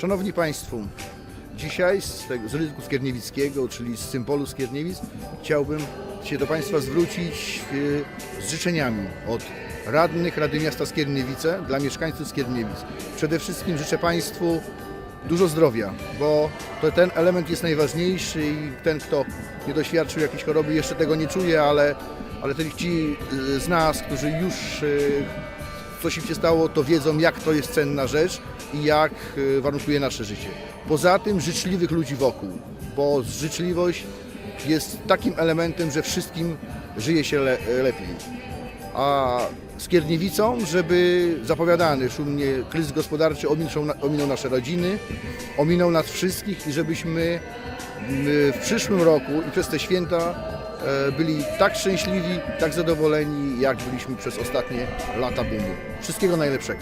Szanowni Państwo, dzisiaj z, tego, z rynku Skierniewickiego, czyli z symbolu Skierniewic, chciałbym się do Państwa zwrócić e, z życzeniami od radnych Rady Miasta Skierniewice dla mieszkańców Skierniewic. Przede wszystkim życzę Państwu dużo zdrowia, bo to ten element jest najważniejszy i ten, kto nie doświadczył jakiejś choroby, jeszcze tego nie czuje, ale, ale te- ci z nas, którzy już e, coś im się stało, to wiedzą, jak to jest cenna rzecz i jak y, warunkuje nasze życie. Poza tym życzliwych ludzi wokół, bo życzliwość jest takim elementem, że wszystkim żyje się le, lepiej. A Skierniewicą, żeby zapowiadany szumnie kryzys gospodarczy ominął, na- ominął nasze rodziny, ominął nas wszystkich i żebyśmy w przyszłym roku i przez te święta e, byli tak szczęśliwi, tak zadowoleni, jak byliśmy przez ostatnie lata boomu. Wszystkiego najlepszego.